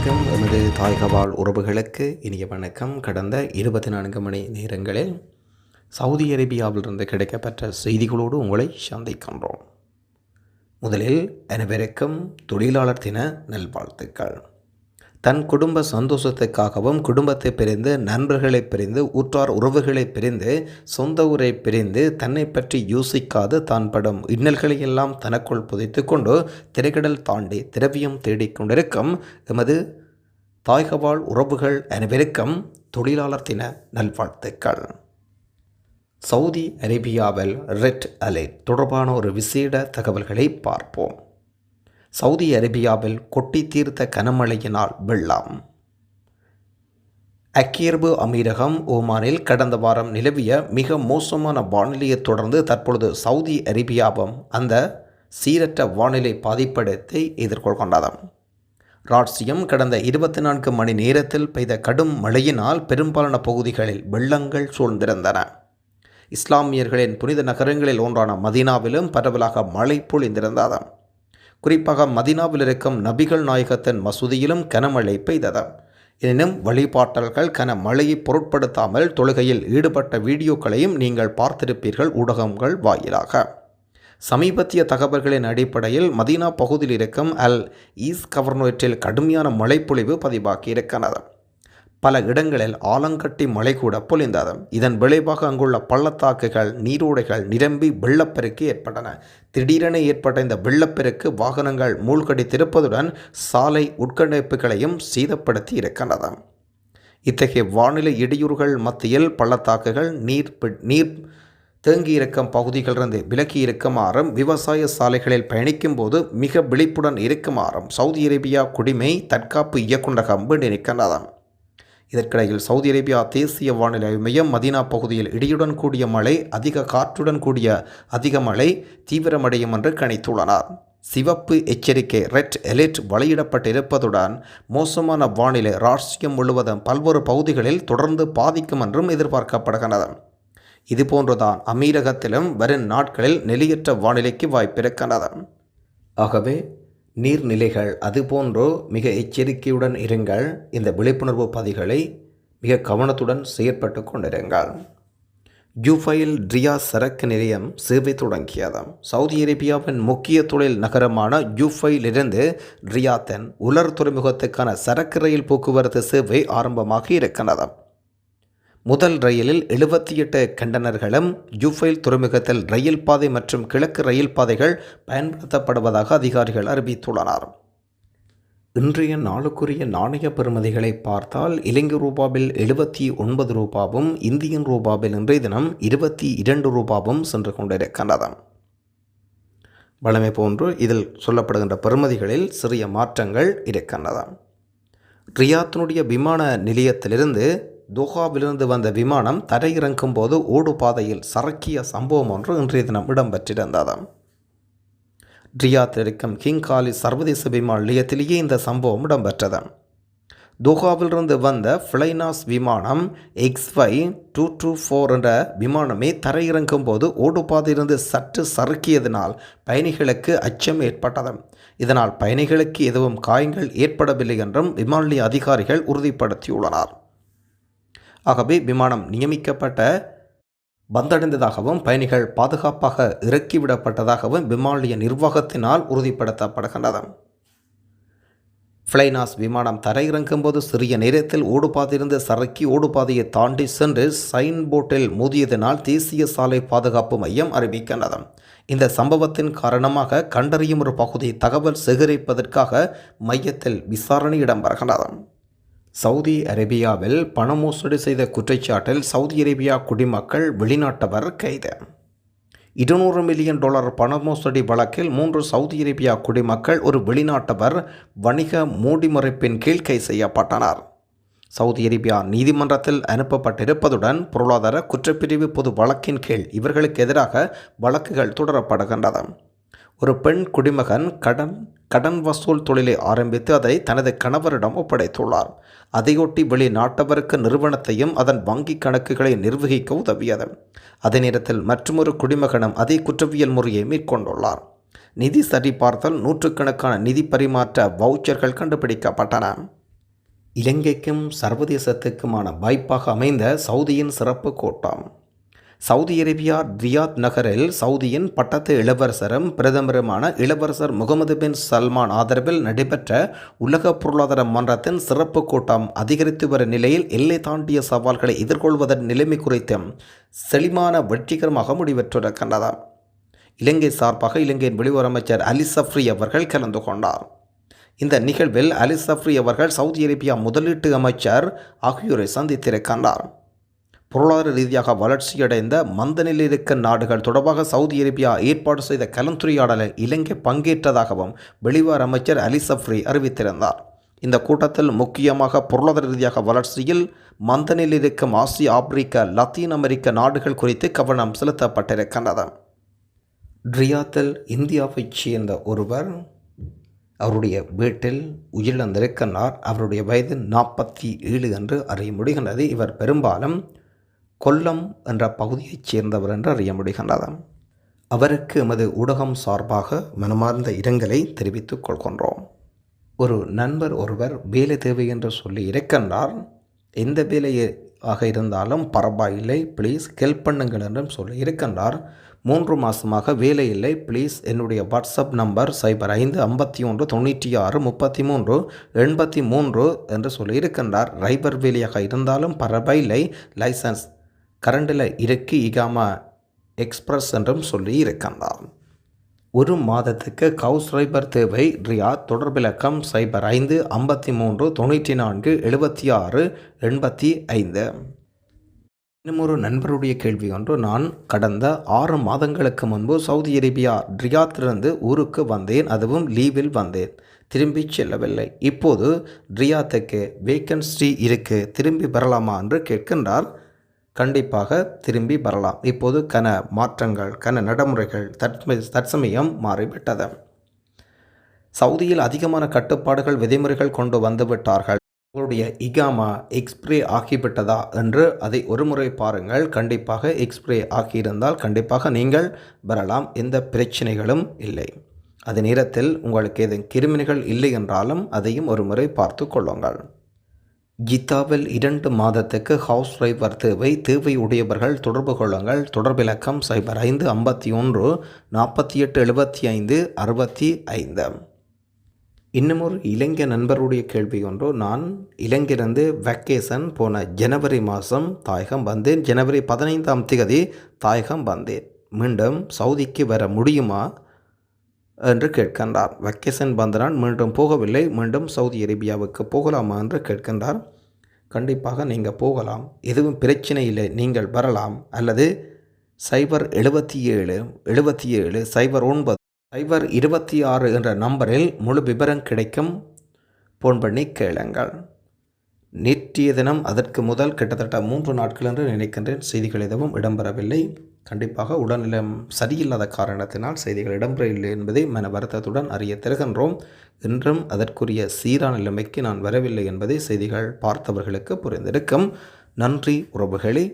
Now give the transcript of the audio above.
வணக்கம். எமது தாய்கவால் உறவுகளுக்கு இனிய வணக்கம். கடந்த இருபத்தி நான்கு மணி நேரங்களில் சவுதி அரேபியாவிலிருந்து கிடைக்கப்பெற்ற செய்திகளோடு உங்களை சந்திக்கின்றோம். முதலில் அனைவருக்கும் தொழிலாளர் தின நல்வாழ்த்துக்கள். தன் குடும்ப சந்தோஷத்துக்காகவும் குடும்பத்தை பிரிந்து நண்பர்களை பிரிந்து உற்றார் உறவுகளை பிரிந்து சொந்த ஊரை பிரிந்து தன்னை பற்றி யோசிக்காது தான் படும் இன்னல்களை எல்லாம் தனக்குள் புதைத்து கொண்டு திரைக்கடல் தாண்டி திரவியம் தேடிக்கொண்டிருக்கும் எமது தாய்கவாழ் உறவுகள் அனைவருக்கும் தொழிலாளர் தின நல்வாழ்த்துக்கள். சவுதி அரேபியாவில் ரெட் அலைட் தொடர்பான ஒரு விசேட தகவல்களை பார்ப்போம். சவுதி அரேபியாவில் கொட்டி தீர்த்த கனமழையினால் வெள்ளம். அக்கியர்பு அமீரகம் ஓமானில் கடந்த வாரம் நிலவிய மிக மோசமான வானிலையை தொடர்ந்து தற்பொழுது சவுதி அரேபியாவும் அந்த சீரற்ற வானிலை பாதிப்படத்தை எதிர்கொள்கின்றதாம் ராட்சியம் கடந்த இருபத்தி நான்கு மணி நேரத்தில் பெய்த கடும் மழையினால் பெரும்பாலான பகுதிகளில் வெள்ளங்கள் சூழ்ந்திருந்தன. இஸ்லாமியர்களின் புனித நகரங்களில் ஒன்றான மதீனாவிலும் பரவலாக மழை பொழிந்திருந்ததாம் குறிப்பாக மதினாவில் இருக்கும் நபிகள் நாயகத்தின் மசூதியிலும் கனமழை பெய்தது. எனினும் வழிபாட்டல்கள் கன மழையை பொருட்படுத்தாமல் தொழுகையில் ஈடுபட்ட வீடியோக்களையும் நீங்கள் பார்த்திருப்பீர்கள் ஊடகங்கள் வாயிலாக. சமீபத்திய தகவல்களின் அடிப்படையில் மதீனா பகுதியில் இருக்கும் அல் ஈஸ் கவர்னோட்டில் கடுமையான மழைப்பொழிவு பதிவாகியிருக்கிறது. பல இடங்களில் ஆலங்கட்டி மழை கூட பொழிந்தது. இதன் விளைவாக அங்குள்ள பள்ளத்தாக்குகள் நீரோடைகள் நிரம்பி வெள்ளப்பெருக்கு ஏற்பட்டன. திடீரென ஏற்பட்ட இந்த வெள்ளப்பெருக்கு வாகனங்கள் மூழ்கடித்திருப்பதுடன் சாலை உட்கணிப்புகளையும் சீதப்படுத்தி இருக்கின்றது. இத்தகைய வானிலை இடையூறுகள் மத்தியில் பள்ளத்தாக்குகள் நீர் நீர் தேங்கியிருக்கும் பகுதிகளிலிருந்து விலக்கி இருக்குமாறும் விவசாய சாலைகளில் பயணிக்கும் போது மிக விழிப்புடன் இருக்குமாறும் சவுதி அரேபியா குடிமை தற்காப்பு இயக்குநரகம் வேண்டியிருக்கின்றன இதற்கிடையில் சவுதி அரேபியா தேசிய வானிலை மையம் மதீனா பகுதியில் இடியுடன் கூடிய மழை அதிக காற்றுடன் கூடிய அதிக மழை தீவிரமடையும் என்று கணித்துள்ளனர். சிவப்பு எச்சரிக்கை ரெட் எலிட் வெளியிடப்பட்டிருப்பதுடன் மோசமான வானிலை ராஷ்டிரியம் முழுவதும் பல்வேறு பகுதிகளில் தொடர்ந்து பாதிக்கும் என்றும் எதிர்பார்க்கப்படுகிறது. இதுபோன்றுதான் அமீரகத்திலும் வரும் நாட்களில் நிலையற்ற வானிலைக்கு வாய்ப்பிருக்கிறது ஆகவே நீர்நிலைகள் அதுபோன்றோ மிக எச்சரிக்கையுடன் இருங்கள். இந்த விழிப்புணர்வு பதிகளை மிக கவனத்துடன் செயற்பட்டு கொண்டிருங்கள். ஜூஃபையில் ட்ரியா சரக்கு நிலையம் சேவை தொடங்கியது சவுதி அரேபியாவின் முக்கிய தொழில் நகரமான ஜூஃபையிலிருந்து ரியாத்தன் உலர் துறைமுகத்துக்கான சரக்கு ரயில் போக்குவரத்து சேவை ஆரம்பமாக இருக்கிறது முதல் ரயிலில் எழுபத்தி எட்டு கண்டனர்களும் ஜூஃபைல் துறைமுகத்தில் ரயில் பாதை மற்றும் கிழக்கு ரயில் பாதைகள் பயன்படுத்தப்படுவதாக அதிகாரிகள் அறிவித்துள்ளனர். இன்றைய நாளுக்குரிய நாணய பெறுமதிகளை பார்த்தால் இலங்கை ரூபாவில் எழுபத்தி ஒன்பது ரூபாவும் இந்தியன் ரூபாவில் இன்றைய தினம் இருபத்தி இரண்டு ரூபாவும் சென்று கொண்டிருக்கின்றது வழமை போன்று இதில் சொல்லப்படுகின்ற பெறுமதிகளில் சிறிய மாற்றங்கள் இருக்கின்றன. ரியாத்தினுடைய விமான நிலையத்திலிருந்து தோஹாவிலிருந்து வந்த விமானம் தரையிறங்கும் போது ஓடுபாதையில் சறுக்கிய சரக்கிய சம்பவம் ஒன்று இன்றைய தினம் இடம்பெற்றிருந்ததாம். ரியாத்தில் இருக்கும் கிங் காலி சர்வதேச விமான நிலையத்திலேயே இந்த சம்பவம் இடம்பெற்றது தோஹாவிலிருந்து வந்த ஃப்ளைனாஸ் விமானம் X five two two four என்ற விமானமே தரையிறங்கும் போது ஓடுபாதையிலிருந்து சற்று சறுக்கியதனால் பயணிகளுக்கு அச்சம் ஏற்பட்டது இதனால் பயணிகளுக்கு எதுவும் காயங்கள் ஏற்படவில்லை என்றும் விமான நிலைய அதிகாரிகள் உறுதிப்படுத்தியுள்ளனர். ஆகவே விமானம் நியமிக்கப்பட்ட வந்தடைந்ததாகவும் பயணிகள் பாதுகாப்பாக இறக்கிவிடப்பட்டதாகவும் விமானிய நிர்வாகத்தினால் உறுதிப்படுத்தப்படுகின்றது ஃப்ளைனாஸ் விமானம் தரையிறங்கும் போது சிறிய நேரத்தில் ஓடுபாதையிலிருந்து சரக்கி ஓடுபாதையை தாண்டி சென்று சைன் போட்டில் மோதியதனால் தேசிய சாலை பாதுகாப்பு மையம் அறிவிக்கின்றது. இந்த சம்பவத்தின் காரணமாக கண்டறியும் ஒரு பகுதி தகவல் சேகரிப்பதற்காக மையத்தில் விசாரணை இடம்பெறுகின்றது. சவுதி அரேபியாவில் பண மோசடி செய்த குற்றச்சாட்டில் சவுதி அரேபியா குடிமக்கள் வெளிநாட்டவர் கைது. இருநூறு மில்லியன் டாலர் பண மோசடி வழக்கில் மூன்று சவுதி அரேபியா குடிமக்கள் ஒரு வெளிநாட்டவர் வணிக மூடிமறைப்பின் கீழ் கை செய்யப்பட்டனர். சவுதி அரேபியா நீதிமன்றத்தில் அனுப்பப்பட்டிருப்பதுடன் பொருளாதார குற்றப்பிரிவு பொது வழக்கின் கீழ் இவர்களுக்கு எதிராக வழக்குகள் தொடரப்படுகின்றன. ஒரு பெண் குடிமகன் கடன் கடன் வசூல் தொழிலை ஆரம்பித்து அதை தனது கணவரிடம் ஒப்படைத்துள்ளார். அதையொட்டி வெளிநாட்டவருக்கு நிறுவனத்தையும் அதன் வங்கி கணக்குகளை நிர்வகிக்க உதவியது. அதே நேரத்தில் மற்றொரு குடிமகனும் அதே குற்றவியல் முறையை மேற்கொண்டுள்ளார். நிதி சரிபார்த்தல் நூற்றுக்கணக்கான நிதி பரிமாற்ற வவுச்சர்கள் கண்டுபிடிக்கப்பட்டன. இலங்கைக்கும் சர்வதேசத்துக்குமான வாய்ப்பாக அமைந்த சவுதியின் சிறப்பு கூட்டம். சவுதி அரேபியா ரியாத் நகரில் சவுதியின் பட்டத்து இளவரசரும் பிரதமருமான இளவரசர் முகமது பின் சல்மான் ஆதரவில் நடைபெற்ற உலக பொருளாதார மன்றத்தின் சிறப்பு கூட்டம் அதிகரித்து வரும் நிலையில் எல்லை தாண்டிய சவால்களை எதிர்கொள்வதன் நிலைமை குறித்து செழிமான வெற்றிகரமாக முடிவெற்றிருக்கின்றது இலங்கை சார்பாக இலங்கையின் வெளியுறவு அமைச்சர் அலி சஃப்ரி அவர்கள் கலந்து கொண்டார். இந்த நிகழ்வில் அலி சஃப்ரி அவர்கள் சவுதி அரேபியா முதலீட்டு அமைச்சர் ஆகியோரை சந்தித்திருக்கின்றார். பொருளாதார ரீதியாக வளர்ச்சியடைந்த மந்தநிலை இருக்க நாடுகள் தொடர்பாக சவுதி அரேபியா ஏற்பாடு செய்த கலந்துரையாடலில் இலங்கை பங்கேற்றதாகவும் வெளிவார அமைச்சர் அலி சஃப்ரி அறிவித்திருந்தார். இந்த கூட்டத்தில் முக்கியமாக பொருளாதார ரீதியாக வளர்ச்சியில் மந்தநிலை இருக்கும் ஆசிய ஆப்பிரிக்க லத்தீன் அமெரிக்க நாடுகள் குறித்து கவனம் செலுத்தப்பட்டிருக்கின்றது. ரியாத்தில் இந்தியாவைச் சேர்ந்த ஒருவர் அவருடைய வீட்டில் உயிரிழந்திருக்கின்றார் அவருடைய வயது நாற்பத்தி ஏழு என்று அறிய முடிகின்றது. இவர் பெரும்பாலும் கொல்லம் என்ற பகுதியைச் சேர்ந்தவர் என்று அறிய முடிகின்றது. அவருக்கு எமது ஊடகம் சார்பாக மனமார்ந்த இரங்கலை தெரிவித்துக் கொள்கின்றோம். ஒரு நண்பர் ஒருவர் வேலை தேவை என்று சொல்லி இருக்கின்றார். எந்த வேலையாக இருந்தாலும் பரவாயில்லை ப்ளீஸ் ஹெல்ப் பண்ணுங்கள் என்றும் சொல்லி இருக்கின்றார். மூன்று மாதமாக வேலை இல்லை ப்ளீஸ் என்னுடைய வாட்ஸ்அப் நம்பர் சைபர் ஐந்து ஐம்பத்தி ஒன்று தொண்ணூற்றி ஆறு முப்பத்தி மூன்று எண்பத்தி மூன்று என்று சொல்லி இருக்கின்றார். ரைபர் வேலையாக இருந்தாலும் பரவாயில்லை லைசன்ஸ் கரண்டில் இறக்கி இகாமா எக்ஸ்பிரஸ் என்றும் சொல்லி இருக்கின்றார் ஒரு மாதத்துக்கு கவுஸ் ரைபர் தேவை ரியா தொடர்பிலக்கம் சைபர் ஐந்து ஐம்பத்தி மூன்று தொண்ணூற்றி நான்கு எழுபத்தி ஆறு எண்பத்தி ஐந்து. இன்னும் ஒரு நண்பருடைய கேள்வி ஒன்று. நான் கடந்த ஆறு மாதங்களுக்கு முன்பு சவுதி அரேபியா ரியாத்திலிருந்து ஊருக்கு வந்தேன் அதுவும் லீவில் வந்தேன். திரும்பி செல்லவில்லை. இப்போது ரியாத்துக்கு வேக்கன்சி இருக்கு திரும்பி வரலாமா என்று கேட்கின்றார். கண்டிப்பாக திரும்பி வரலாம். இப்போது கன மாற்றங்கள் கன நடைமுறைகள் தற்மை தற்சமயம் மாறிவிட்டது. சவுதியில் அதிகமான கட்டுப்பாடுகள் விதிமுறைகள் கொண்டு வந்துவிட்டார்கள். உங்களுடைய இகாமா எக்ஸ்பிரே ஆகிவிட்டதா என்று அதை ஒருமுறை பாருங்கள். கண்டிப்பாக எக்ஸ்பிரே ஆகியிருந்தால் கண்டிப்பாக நீங்கள் வரலாம். எந்த பிரச்சனைகளும் இல்லை. அதே நேரத்தில் உங்களுக்கு எதுவும் கிருமிகள் இல்லை என்றாலும் அதையும் ஒருமுறை பார்த்து கொள்ளுங்கள். கீதாவில் இரண்டு மாதத்துக்கு ஹவுஸ் டிரைவர் தேவை தேவை உடையவர்கள் தொடர்பு கொள்ளுங்கள். தொடர்பிலக்கம் சைபர் ஐந்து ஐம்பத்தி ஒன்று நாற்பத்தி எட்டு எழுபத்தி ஐந்து அறுபத்தி ஐந்து இன்னும் ஒரு நண்பருடைய கேள்வி ஒன்று. நான் இலங்கையிலிருந்து வெக்கேஷன் போன ஜனவரி மாதம் தாயகம் வந்தேன். ஜனவரி பதினைந்தாம் தேதி தாயகம் வந்தேன். மீண்டும் சவுதிக்கு வர முடியுமா? என்று கேட்கின்றார். வெக்கேஷன் பந்தனான் மீண்டும் போகவில்லை. மீண்டும் சவுதி அரேபியாவுக்கு போகலாமா என்று கேட்கின்றார். கண்டிப்பாக நீங்கள் போகலாம். எதுவும் பிரச்சனை இல்லை. நீங்கள் வரலாம். அல்லது சைபர் எழுபத்தி ஏழு எழுபத்தி ஏழு சைபர் ஒன்பது சைபர் இருபத்தி ஆறு என்ற நம்பரில் முழு விவரம் கிடைக்கும். ஃபோன் பண்ணி கேளுங்கள். நேற்றைய தினம் அதற்கு முதல் கிட்டத்தட்ட மூன்று நாட்கள் என்று நினைக்கின்றேன். செய்திகள் எதுவும் இடம்பெறவில்லை. கண்டிப்பாக உடல்நிலம் சரியில்லாத காரணத்தினால் செய்திகள் இடம்பெறவில்லை என்பதை மன வருத்தத்துடன் அறிய தருகின்றோம் இன்றும் அதற்குரிய சீரான நிலைமைக்கு நான் வரவில்லை என்பதை செய்திகள் பார்த்தவர்களுக்கு புரிந்திருக்கும். நன்றி உறவுகளே.